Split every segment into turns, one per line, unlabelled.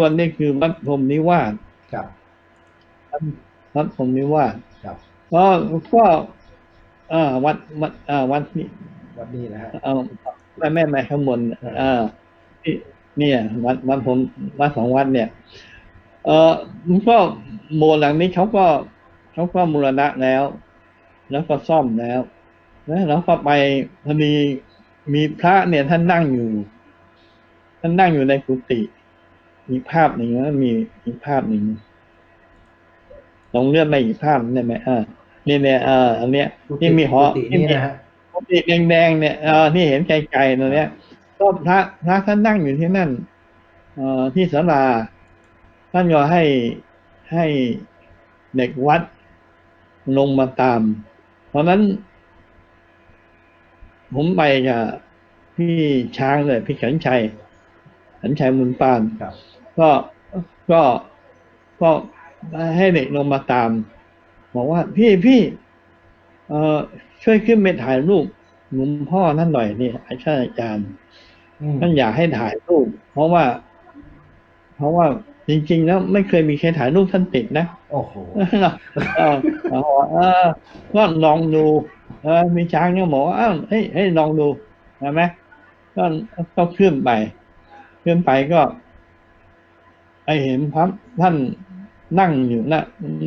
ส่วนนี่คือวัดพรหมนิวาส
ครับ
วัดพรหมนิวาส
ครับ
ก็ก็เอ่าวัดวัดอ่าวัดนี่
วัดนี้นะฮะ
เอาแม่แม่แม่ข้างบนเอ่าที่เนี่ย วัดวัดผมวัดสองวัดเนี่ย เออมันก็โบสถ์หลังนี้เขาก็เขาก็มูรณะแล้ว แล้วก็ซ่อมแล้วแล้วแล้วก็ไปพอดีมีพระเนี่ยท่านนั่งอยู่ ท่านนั่งอยู่ในกุฏิ มีภาพหนึ่งนะมีมีภาพหนึ่งลองเลื่อนไปอีกภาพได้ไหมอ่านี่เนี่ยเอ่าอันเนี้ยที่มีหอ
กุฏิ
ที่
นี่
มี
นะฮะ
กุฏิแดงๆเนี่ยเออที่เห็นไกลๆตรงเนี้ยก็พระพระท่านนั่งอยู่ที่นั่นเอ่อที่ศาลาท่านก็ให้ให้เด็กวัดลงมาตาม เพราะนั้น ผมไปกับพี่ช้างเลยพี่ขันชัยขันชัยมุนปาน
ครับ
ก็ก็ก็ให้เด็กลงมาตาม บอกว่าพี่พี่เอ่อช่วยขึ้นไปถ่ายรูปหลวงพ่อนั่นหน่อยนี่อาจารย์อาจารย์
อืม
ท่านอยากให้ถ่ายรูป เพราะว่า เพราะว่าจริง ๆ แล้วไม่เคยมีใครถ่ายรูปท่านติดนะ
โอ้โห
เออเออเออก็ลองดูเออมีช้างเนี่ยบอกว่าอ้าวเฮ้ยเฮ้ยลองดูใช่ไหมก็ก็ขึ้นไป ขึ้นไปก็ ไอเห็นพระท่านนั่งอยู่หน้า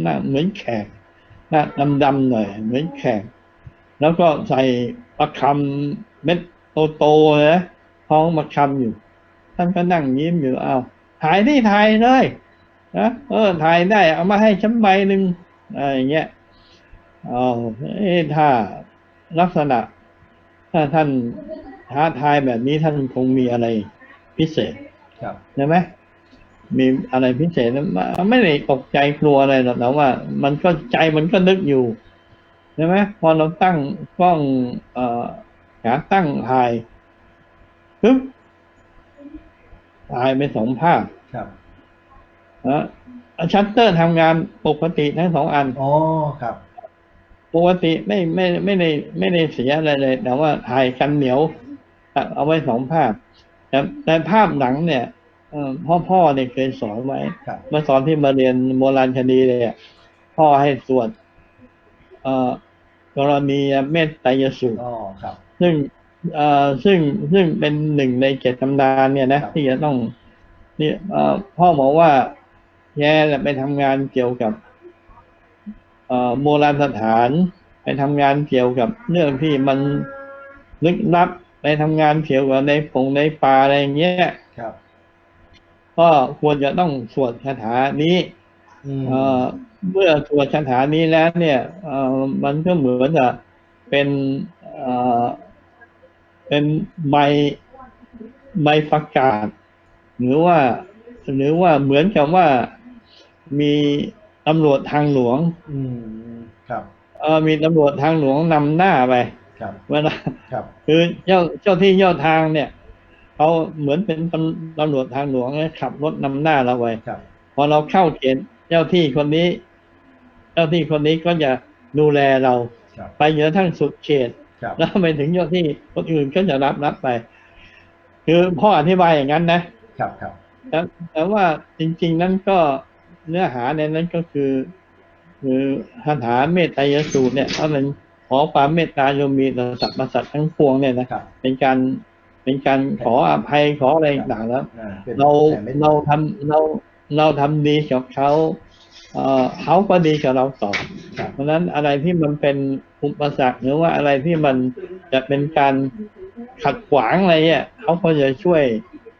หน้าเหมือนแขกหน้าดำๆหน่อยเหมือนแขก แล้วก็ใส่ประคำเม็ดโตๆนะท้องประคำอยู่ ท่านก็นั่งยิ้มอยู่อ้าวถ่ายที่ถ่ายเลยนะเออถ่ายได้เอามาให้ฉันใบหนึ่งอะไรอย่างเงี้ยอ๋อเอ๊ะถ้าลักษณะ ถ้าท่านท้าทายแบบนี้ท่านคงมีอะไรพิเศษ
ครับ
ใช่ไหม มีอะไรพิเศษนะมันไม่ได้ตกใจกลัวอะไรหรอกแต่ว่า มันก็ใจมันก็นึกอยู่ใช่ไหมพอเราตั้งกล้อง เอ่อขาตั้งถ่ายปึ๊บถ่ายไปสองภาพ
ครับ
นะชัตเตอร์ทำงานปกติทั้งสองอัน
อ๋อครับ
ปกติไม่ไม่ไม่ได้ไม่ได้เสียอะไรเลย แต่ว่าถ่ายกันเหนียวอะเอาไว้สองภาพแต่แต่ภาพหนังเนี่ยเอ่อ พ่อพ่อเนี่ยเคยสอนไว้
ครับ
เมื่อสอนที่มาเรียนโบราณคดีเลยอะพ่อให้สวดเอ่อกรณีเมตไตรยสูตร
อ๋อครับ
ซึ่งเอ่อซึ่งซึ่งเป็นหนึ่งในเจ็ดตำนานเนี่ยนะครับที่จะต้องเนี่ยเอ่อพ่อบอกว่าแย่ไปทำงานเกี่ยวกับเอ่อโบราณสถานไปทำงานเกี่ยวกับเรื่องที่มันลึกลับไปทำงานเกี่ยวกับในผงในป่าอะไรอย่างเงี้ย
ครับ
ก็ควรจะต้องสวดคาถานี้
อืม
เอ่อเมื่อสวดคาถานี้แล้ว เนี่ยเอ่อมันก็เหมือนจะเป็นเอ่อเป็นใบใบประกาศ หรือว่า หรือว่าเหมือนกับว่ามีตำรวจทางหลวง
อืมครับ
เออมีตำรวจทางหลวงนำหน้าไป
ครับ
เวลา
ครับ
คือเจ้าเจ้าที่เจ้าทางเนี่ย เขาเหมือนเป็นตำตำรวจทางหลวงเนี่ยขับรถนำหน้าเราไป
ครับ
พอเราเข้าเขตเจ้าที่คนนี้ เจ้าที่คนนี้ก็จะดูแลเรา
ครับ
ไปจนกระทั่งสุดเขต
ครับ
แล้วไปถึงเจ้าที่คนอื่นก็จะรับรับไป คือพ่ออธิบายอย่างนั้นนะครับ
ครับ
แต่แต่ว่าจริง ๆ นั้นก็เนื้อหาในนั้นก็คือ คือคาถาเมตไตรยสูตรเนี่ยถ้ามันขอความเมตตาโยมมีต่อสรรพสัตว์ทั้งปวงเนี่ยนะครับ เป็นการ เป็นการขออภัยขออะไรต่างๆแล้ว
อ่าเป็น
เรา
แผ่เมตต
เราทำเราเราทำดีกับเขาเอ่อเขาก็ดีกับเราตอบ
ครับ
เพราะฉะนั้นอะไรที่มันเป็นอุปสรรคหรือว่าอะไรที่มันจะเป็นการขัดขวางอะไรเนี่ยเขาก็จะช่วย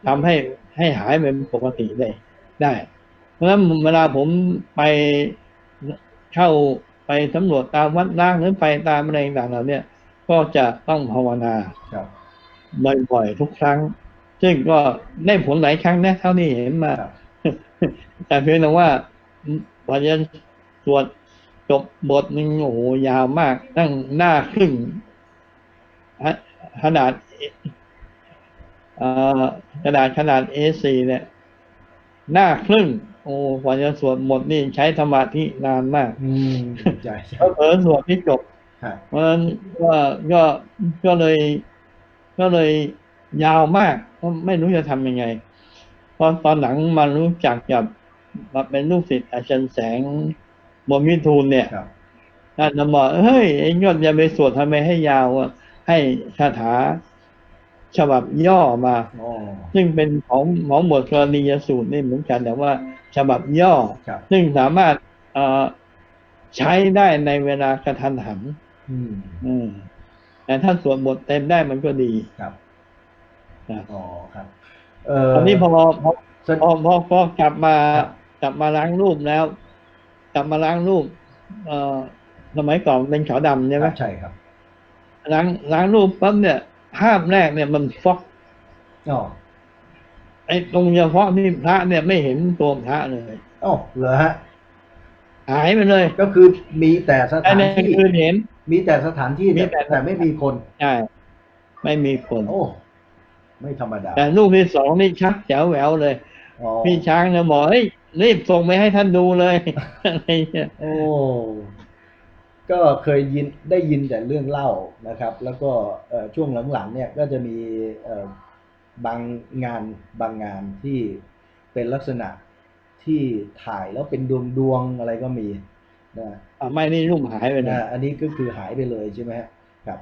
ทำให้ให้หายเป็นปกติได้ได้ เพราะฉะนั้นเวลาผมไปเข้าไปสำรวจตามวัดล้างหรือไปตามอะไรต่างๆเหล่าเนี้ก็จะต้องภาวนา
ครั บ
บ่อยๆทุกครั้ง ซึ่งก็ได้ผลหลายครั้งนะเท่าที่เห็นมา
ครับ
แต่เพียงแต่ว่าพอจะสวดจบบทหนึ่งโอ้โหยาวมากตั้งหน้าครึ่งฮะขนาดเอ่อกระดาษขนาด A4 เนี่ย หน้าครึ่ง โอ้กว่าจะสวดหมดนี่ใช้สมาธินานมาก
อืมใช่ใช่
เผลอๆสวดที่จบ
ครับ
เพราะฉะนั้นก็ก็ก็เลย ก็เลยยาวมากก็ไม่รู้จะทำยังไง พอตอนหลังมารู้จักกับมาเป็นลูกศิษย์อาจารย์แสงบรมวิทูลเนี่ย
ครับ
ท่านจะบอกเฮ้ยไอ้ยอดอย่าไปสวดทำไมให้ยาวอะให้คาถาฉบับย่อมา
อ๋อ
ซึ่งเป็นของหมอหมวดกรณียสูตรนี่เหมือนกันแต่ว่า ฉบับย่อ
ครับ
ซึ่งสามารถเอ่อใช้ได้ในเวลากระทันหัน
อืม
อืม แต่ถ้าสวดบทเต็มได้มันก็ดี
ครับ
นะ
อ๋อครับ เอ่อ
ตอนนี้พอพอ
สน
พอพอพอกลับมา
ครับ
กลับมาล้างรูปแล้ว กลับมาล้างรูป เอ่อสมัยก่อนเป็นขาวดำใช่ไหม
ใช่ครับ
ล้างล้างรูปปั๊บเนี่ย ภาพแรกเนี่ยมันฟอก
อ๋อ
ไอ้ตรงเฉพาะที่พระเนี่ยไม่เห็นตัวพระเลย
อ๋อเหรอฮะ
หายไปเลย
ก็คือมีแต่ส
ไอ้
ถาน
ใน
ที่
คืนเห็น
มีแต่สถานที่
มี
แต่
แต่
แต่ไม่มีคน
ใช่ไม่มีคน
โอ้ไม่ธรรมดา
แต่รูปที่สองนี่ชักแจ๋วแหววเลย
อ๋อ
พี่ช้างเนี่ยบอกเฮ้ยรีบส่งไปให้ท่านดูเลยอะไรเงี้ย
โอ้ก็เคยยินได้ยินแต่เรื่องเล่านะครับ แล้วก็เอ่อช่วงหลังๆเนี่ยก็จะมีเอ่อบางงานบางงานที่เป็นลักษณะที่ถ่ายแล้วเป็นดวงดวงๆอะไรก็มี นะ
อะไม่นี่รูปหายไปเลย
นะอันนี้ก็คือหายไปเลยใช่ไหมฮะครับ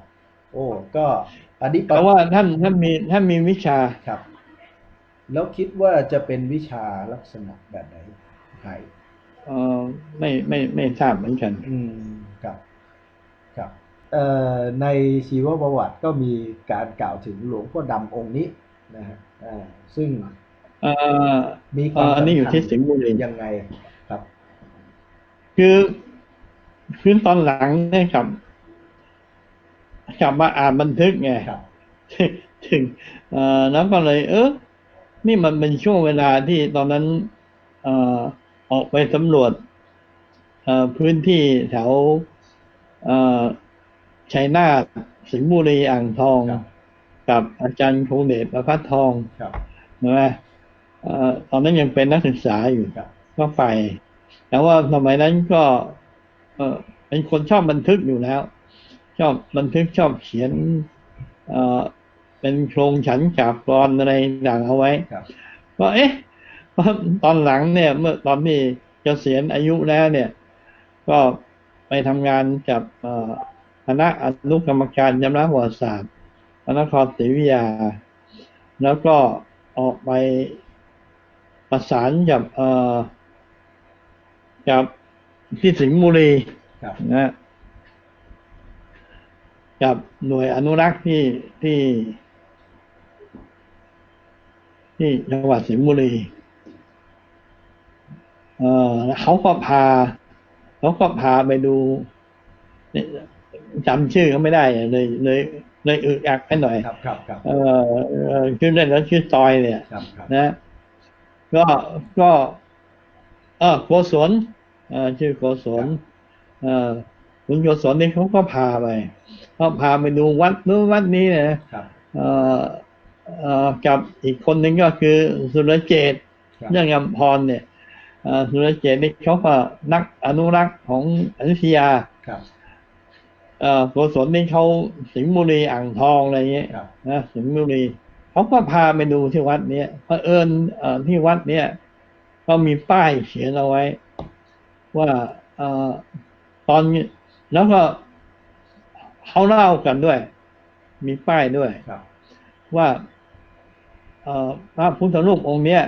โอ้ก็อันนี้
เพราะว่าท่านท่านมีท่านมีวิชา
ครับ แล้วคิดว่าจะเป็นวิชาลักษณะแบบไหนหาย
เออไม่ไม่ไม่ทราบเหมือนกัน
อืมครับครับเอ่อในชีวประวัติก็มีการกล่าวถึงหลวงพ่อดำองค์นี้นะฮะอ่าซึ่ง
เอ่อ
มีค
เอ่
วาม
ออันนี้อยู่ที่
สำคัญ
สิงห์บุรี
ยังไง ครับ
คือคือตอนหลังเนี่ยกลับกลับมาอ่านบันทึกไง
ครับ
ถึงเอ่อแล้วก็เลย เออนี่มันเป็นช่วงเวลาที่ตอนนั้นเอ่อออกไปสำรวจเอ่อพื้นที่แถวเอ่อชัยนาทสิงห์บุรีอ่างทอง
ครับ
กับอาจารย์คงเดชประพัฒทอง
ครับ
ใช่ไหมเอ่อตอนนั้นยังเป็นนักศึกษาอยู่
ครับ
ก็ไป แต่ว่าสมัยนั้นก็ เออเป็นคนชอบบันทึกอยู่แล้ว ชอบบันทึกชอบเขียน เอ่อเป็นโครงฉันจากกรอนอะไรต่างเอาไว้
ครับ
ก็เอ๊ะตอนหลังเนี่ย เมื่อตอนที่เกษียณอายุแล้วเนี่ย ก็ไปทำงานกับเอ่อคณะอนุกรรมการยำระประวัติศาสตร์พระนครศรีอยุธยา แล้วก็ออกไปประสานกับเอ่อ กับที่สิงห์บุรี
ครับ
นะกับหน่วยอนุรักษ์ที่ที่ ที่จังหวัดสิงห์บุรีเออแล้วเขาก็พาเขาก็พาไปดูเนี่ยจำชื่อเขาไม่ได้อะเลยเลยเลยอึกอักไปหน่อย
ครับครับครับ
เออเออชื่อเล่นแล้วชื่อซอยเนี่ย
ครับครับ
นะก็ก็เออโกศลเออชื่อโกศลเออคุณโกศลนี่เขาก็พาไปเขาพาไปดูวัดนู้นวัดนี้นะครับเออเออกับอีกคนหนึ่งก็คือสุรเจตน์
ครับ
เรื่องยำพรเนี่ยเอ่อสุรเจตน์นี่เขาก็นักอนุรักษ์ของอยุธยา
ครับ
เอ่อโกศลนี่เขาสิงห์บุรีอ่างทองอะไรเงี้ย
ครับ
นะสิงห์บุรีเขาก็พาไปดูที่วัดเนี้ยเผอิญเอ่อที่วัดเนี้ย ก็มีป้ายเขียนเอาไว้ ว่าเอ่อตอนนี้แล้วก็เขาเล่ากันด้วย มีป้ายด้วย
ครับ
ว่าเอ่อพระพุทธรูปองค์เนี้ย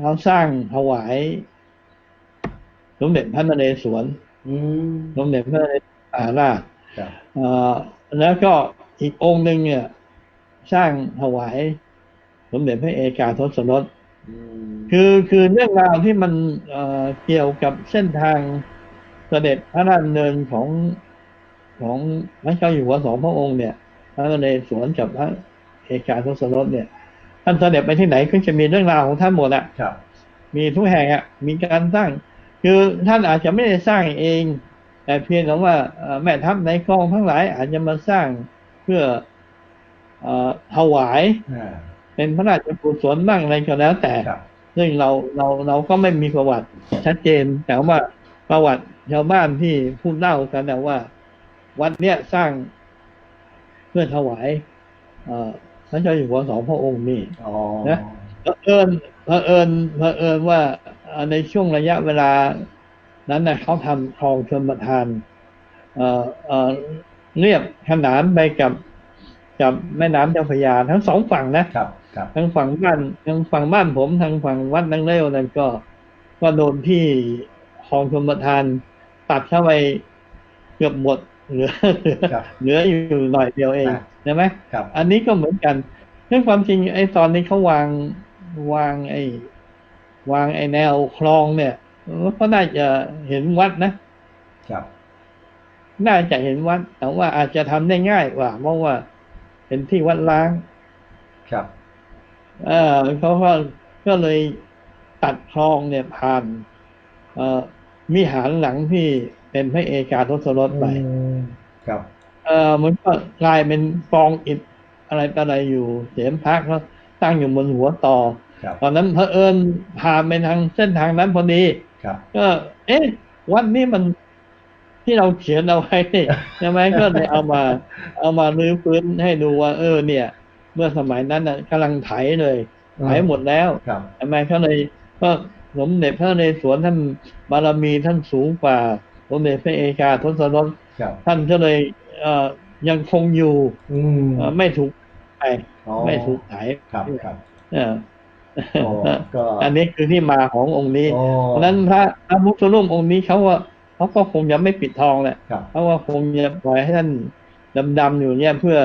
เขาสร้างถวายสมเด็จพระนเรศวร
อืม
สมเด็จพระนเรศวรมหาราช
ครับ
เอ่อแล้วก็อีกองค์หนึ่งเนี่ย สร้างถวายสมเด็จพระเอกาทศรส
อืม
คือคือเรื่องราวที่มันเอ่อเกี่ยวกับเส้นทางเสด็จพระราชดำเนินของของพระเจ้าอยู่หัวสองพระองค์เนี่ยพระนเรศวรกับพระเอกาทศรสเนี่ยท่านเสด็จไปที่ไหนก็จะมีเรื่องราวของท่านหมดอะ
ครับ
มีทุกแห่งอะมีการสร้าง คือท่านอาจจะไม่ได้สร้างเอง แต่เพียงแต่ว่าเอ่อแม่ทัพในกองทั้งหลาย อาจจะมาสร้างเพื่อเอ่อถวาย
อ่า
เป็นพระราชกุศลบ้างอะไรก็แล้ว แต่
ครับ
ซึ่งเราเราเราก็ไม่มีประวัติชัดเจน แต่ว่าประวัติชาวบ้านที่พูดเล่ากันแต่ว่า วัดเนี้ยสร้างเพื่อถวายเอ่อพระเจ้าอยู่หัวสองพระองค์นี่
อ๋อ
นะแเผอิญเผอิญเผอิญว่าเอ่อในช่วงระยะเวลานั้นนะเขาทำคลองชนประทานเอ่อเอ่อเรียบขนานไปกับกับแม่น้ำเจ้าพระยาทั้งสองฝั่งนะ
ครับครับ
ทางฝั่งบ้านทางฝั่งบ้านผมทางฝั่งวัดนังเลี้ยวนั่นก็ก็โดนที่คลองชมประทานตัดเข้าไปเกือบหมดเหลือ
ครับ
เหลืออยู่หน่อยเดียวเอง
อะ
ใช่ไหม
ครับ
อันนี้ก็เหมือนกันเรื่องความจริงไอ้ตอนนี้เขาวางวางไอ้วางไอ้แนวคลองเนี่ยก็น่าจะเห็นวัดนะ
ครับ
น่าจะเห็นวัดแต่ว่าอาจจะทำได้ง่ายกว่าเพราะว่าเป็นที่วัดล้าง
ครับ
เออเขาก็ก็เลยตัดคลองเนี่ยผ่านเอ่อมิหารหลังที่เป็นพระเอกาทศรถไป
อืมครับ
เออมันก็กลายเป็นกองอิฐอะไรต่ออะไรอยู่เสียมพักแล้วตั้งอยู่บนหัวต่อ
ครับ
ตอนนั้นเผอิญผ่านไปทางเส้นทางนั้นพอดี
ครับ
ก็เอ๊ะ วัดนี้มันที่เราเขียนเอาไว้นี่ใช่ไหมก็เลยเอามา เอามาลื้อฟื้นให้ดูว่า เออ เนี่ย เมื่อสมัยนั้นน่ะกำลังไถเลยไถหมดแล้ว
ครับ
ทำไมเขาเลยก็สมเด็จพระนเรศวรท่านบารมีท่านสูงกว่าสมเด็จพระเอกาทศรถ
ครับ
ท่านก็เลยเอ่อยังคงอยู่
อืม
เอ่อไม่ถูกไป
อ๋อ
ไม่ถูกไถ
ครับครับ
เออ
อ๋อก็
อันนี้คือที่มาขององค์นี้
อ๋อ
เพราะฉะนั้นพระพระพุทธรูปองค์นี้เขาว่าเขาก็คงจะไม่ปิดทองแหละ
ครับ
เพราะว่าคงจะปล่อยให้ท่านดำๆอยู่เนี่ยเพื่อ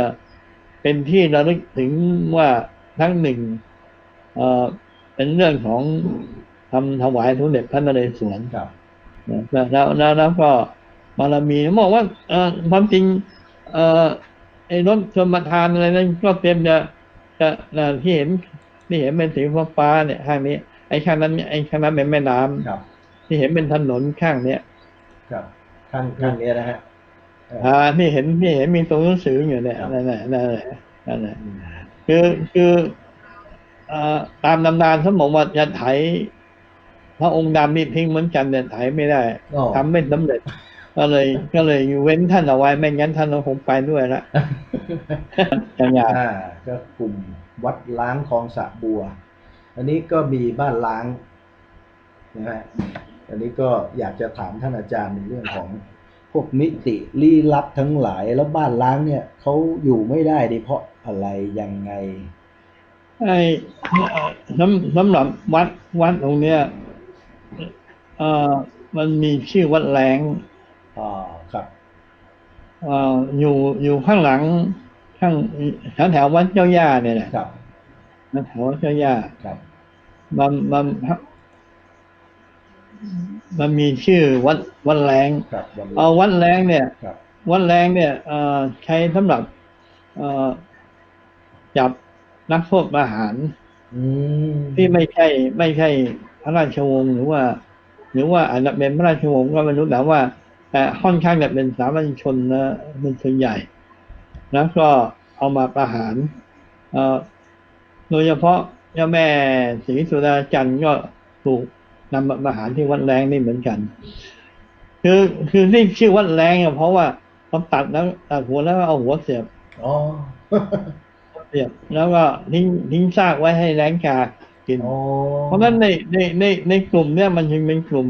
เป็นที่ระลึกถึงว่าทั้งหนึ่งเอ่อเป็นเรื่องของทำถวายสมเด็จพระนเรศวร
ครับ
นะแล้วแล้วแล้วก็บารมีบอกว่าเอ่อความจริงเอ่อไอ้รถชนประทานอะไรนั้นก็เตรียมจะจะนะที่เห็นที่เห็นเป็นสีฟ้าๆเนี่ยข้างนี้ ไอ้ข้างนั้นไอ้ข้างนั้นเป็นแม่น้ำ
ครับ
ที่เห็นเป็นถนนข้างเนี้ย
ครับข้างข้างนี้นะฮะเอ่อ
อ่าที่เห็นที่เห็นมีตัวหนังสืออยู่เนี่ย
ครับ
นั่นแหละนั่นแหละนั่นแหละ
อืม
คือคือเอ่อตามตำนานเขาบอกว่าจะไถพระองค์ดำนี่ทิ้งเหมือนกันเนี่ยไถไม่ได้
อ๋อ
ทำไม่สำเร็จ ก็เลย ก็เลยเว้นท่านเอาไว้ไม่งั้นท่านคงไปด้วยละจังหยา
อ่าก็กลุ่มวัดล้างคลองสระบัว อันนี้ก็มีบ้านล้างนะฮะอันนี้ก็อยากจะถามท่านอาจารย์ในเรื่องของ พวกมิติลี้ลับทั้งหลายแล้วบ้านล้างเนี่ยเขาอยู่ไม่ได้ดิเพราะอะไรยังไง
ไอ้เอ่อสำสำหรับวัดวัดตรงเนี้ยเอ่อมันมีชื่อวัดแหลง
อ่าครับ
เอ่ออยู่อยู่ข้างหลังข้างแถวแถววัดเจ้าย่าเนี่ยแหละ
ครับ
แถววัดเจ้าย่า
ครับ
มันมัน มันมีชื่อวัดวัดแรง
ครับวันนี้
เอาวัดแรงเนี่ย
ครับ
วัดแรงเนี่ยเอ่อใช้สำหรับเอ่อจับนักโทษประหาร
อืม
ที่ไม่ใช่ ไม่ใช่พระราชวงศ์หรือว่า หรือว่าอาจจะเป็นพระราชวงศ์ก็ไม่รู้แต่ว่าแต่ค่อนข้างจะเป็นสามัญชนนะเป็นส่วนใหญ่ แล้วก็เอามาประหารเอ่อโดยเฉพาะเจ้าแม่ศรีสุดาจันทร์ก็ถูก นำมาประหารที่วัดแรงนี่เหมือนกัน คือคือที่ชื่อวัดแรงเนี่ยเพราะว่าเขาตัดแล้วตัดหัวแล้วก็เอาหัวเสียบ
อ๋อ
เสียบแล้วก็ทิ้งทิ้งซากไว้ให้แรงกากิน
อ๋อ
เพราะฉะนั้นในในในในกลุ่มเนี่ยมันจึงเป็นกลุ่ม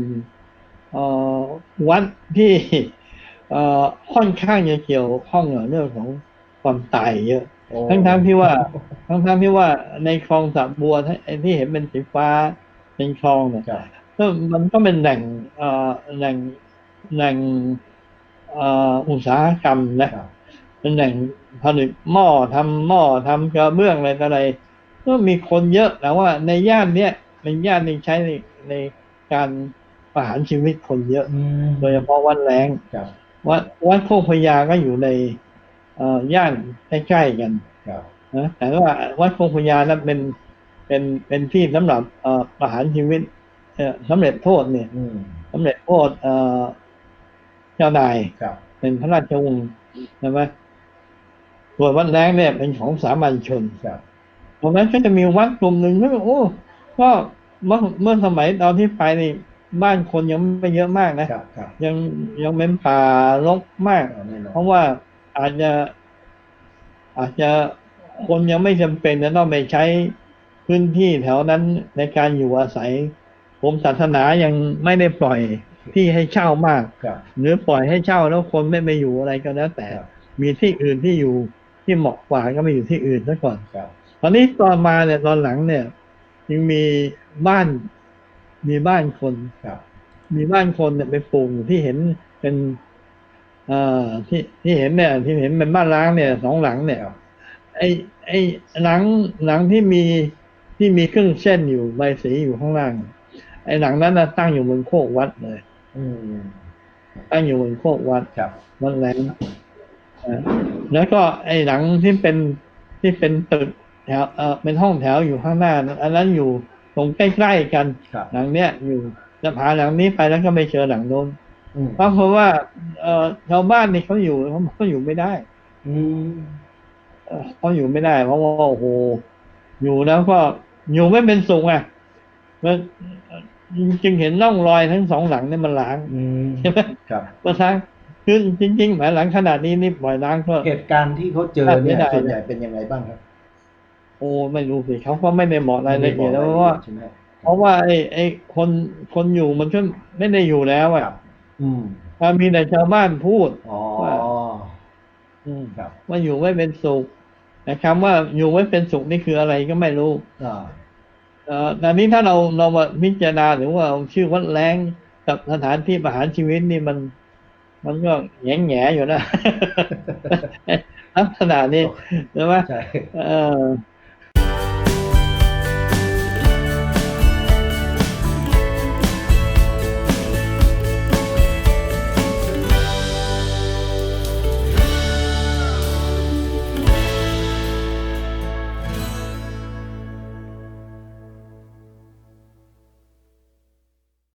เอ่อวัดที่เอ่อค่อนข้างจะเกี่ยวข้องกับเรื่องของความตายเยอะ
โอ้
ทั้งทั้งๆที่ว่า ทั้งทั้งๆที่ว่าในคลองสระบัวที่ไอ้ที่เห็นเป็นสีฟ้า เป็นคลองเนี่ย
ครับ
ก็มันก็เป็นแหล่งเอ่อแหล่งแหล่งเอ่ออุตสาหกรรมนะ
ครับ
เป็นแหล่งผลิตหม้อทำหม้อทำกระเบื้องอะไรต่ออะไรก็มีคนเยอะแต่ว่าในย่านเนี้ยเป็นย่านที่ใช้ในในการประหารชีวิตคนเยอะ
อืม
โดยเฉพาะวัดแรง
ครับ
วัดวัดโคกพญาก็อยู่ในเอ่อย่านใกล้ๆกัน
ครับ
นะแต่ว่าวัดโคกพญานั้นเป็น เป็นเป็นที่สำหรับเอ่อประหารชีวิตเอ่อสำเร็จโทษเนี่ย
อืม
สำเร็จโทษเอ่อเจ้านาย
ครับ
เป็นพระราชวงศ์ใช่ไหมส่วนวัดแรงเนี่ยเป็นของสามัญชน
ครับ
ตรงนั้นก็จะมีวัดกลุ่มหนึ่งที่โอ้ก็เมื่อเมื่อสมัยตอนที่ไปนี่บ้านคนยังไม่เยอะมากนะครับ
ครับ
ยังยังเป็นป่ารกมาก
เอาแน่นอน
เพราะว่าอาจจะอาจจะคนยังไม่จำเป็นจะต้องไปใช้ พื้นที่แถวนั้นในการอยู่อาศัยผมศาสนายังไม่ได้ปล่อยที่ให้เช่ามาก
ครับ
หรือปล่อยให้เช่าแล้วคนไม่ไปอยู่อะไรก็แล้ว แต่
ครับ
มีที่อื่นที่อยู่ที่เหมาะกว่าก็ไปอยู่ที่อื่นซะก่อน
ครับ
ตอนนี้ตอนมาเนี่ยตอนหลังเนี่ยยังมีบ้านมีบ้านคน
ครับ
มีบ้านคนเนี่ยไปปลูกอยู่ที่เห็นเป็นเอ่อที่ที่เห็นเนี่ย ที่เห็นเป็นบ้านร้างเนี่ยสองหลังเนี่ย
ครับ
ไอ้ไอ้หลังหลังที่มี ที่มีเครื่องเส้นอยู่ใบสีอยู่ข้างล่าง ไอ้หลังนั้นนะตั้งอยู่บนโคกวัดเลย
อืม
ตั้งอยู่บนโคกวัด
ครับ
วัดแรงอ่าแล้วก็ไอ้หลังที่เป็นที่เป็นตึกแถวเออเป็นห้องแถวอยู่ข้างหน้านั้นอันนั้นอยู่ตรงใกล้ๆกัน
ครับ
หลังเนี้ยอยู่จะพาหลังนี้ไปแล้วก็ไม่เจอหลังโน้น
อืม
เพราะเพราะว่า เออชาวบ้านนี่เขาอยู่เขาเขาอยู่ไม่ได้
อืม
เอ่อเขาอยู่ไม่ได้ เพราะว่าโอ้โหอยู่แล้วก็ อยู่ไม่เป็นสุขอะมันจึงเห็นร่องรอยทั้งสองหลังเนี่ยมันล้าง
อืม
ใช่ไหม
ครับ
ก็ทั้งคือจริงๆหมายหลังขนาดนี้นี่ปล่อยล้างก็
เหตุการณ์ที่เขาเจอเนี่ย
ไม่ได้
ส่วนใหญ่เป็นยังไงบ้างครับ
โอ้ไม่รู้สิเขาก็ไม่ได้บอกรายละเอียดแล้วเพราะว่า
ใช่ไหม
เพราะว่าไอ้ไอ้คนคนอยู่มันก็ไม่ได้อยู่แล้ว
ค
อะ
รับอืม
ถ้ามีแต่ชาวบ้านพูด
อ๋อ
ว่าอืม
ครับ
ว่าอยู่ไม่เป็นสุข แต่คำว่าอยู่ไม่เป็นสุขนี่คืออะไรก็ไม่รู้
อ่า
เอ่อแต่นี้ถ้าเราเรามาพิจารณาหรือว่าเอาชื่อวัดแรงกับสถานที่ประหารชีวิตนี่มัน มันก็แง่แง่ๆอยู่นะลักษณะนี้ใช่ไหม
ใช่
เออ